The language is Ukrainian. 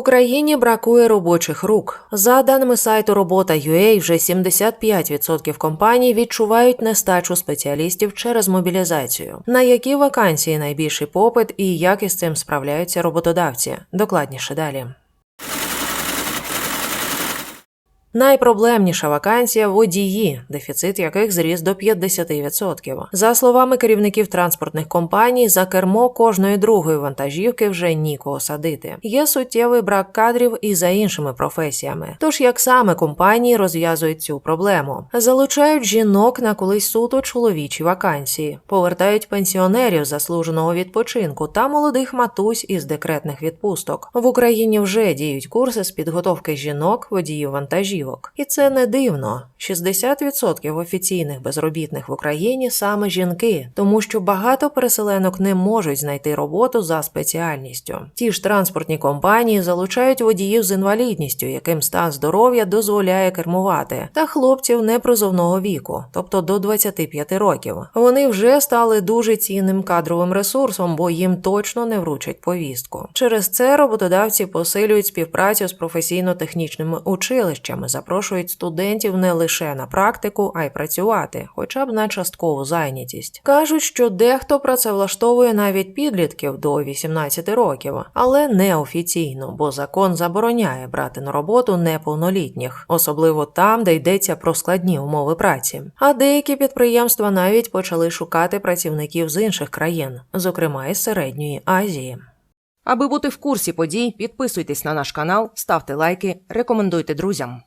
Україні бракує робочих рук. За даними сайту Робота.ua, вже 75% компаній відчувають нестачу спеціалістів через мобілізацію. На які вакансії найбільший попит і як із цим справляються роботодавці? Докладніше далі. Найпроблемніша вакансія водії, дефіцит яких зріс до 50%. За словами керівників транспортних компаній, за кермо кожної другої вантажівки вже нікого садити. Є суттєвий брак кадрів і за іншими професіями. Тож як саме компанії розв'язують цю проблему? Залучають жінок на колись суто чоловічі вакансії, повертають пенсіонерів заслуженого відпочинку та молодих матусь із декретних відпусток. В Україні вже діють курси з підготовки жінок, водіїв вантажівок. І це не дивно. 60% офіційних безробітних в Україні саме жінки, тому що багато переселенок не можуть знайти роботу за спеціальністю. Ті ж транспортні компанії залучають водіїв з інвалідністю, яким стан здоров'я дозволяє кермувати, та хлопців непризовного віку, тобто до 25 років. Вони вже стали дуже цінним кадровим ресурсом, бо їм точно не вручать повістку. Через це роботодавці посилюють співпрацю з професійно-технічними училищами, запрошують студентів не лише на практику, а й працювати, хоча б на часткову зайнятість. Кажуть, що дехто працевлаштовує навіть підлітків до 18 років, але неофіційно, бо закон забороняє брати на роботу неповнолітніх, особливо там, де йдеться про складні умови праці. А деякі підприємства навіть почали шукати працівників з інших країн, зокрема із середньої Азії. Аби бути в курсі подій, підписуйтесь на наш канал, ставте лайки, рекомендуйте друзям.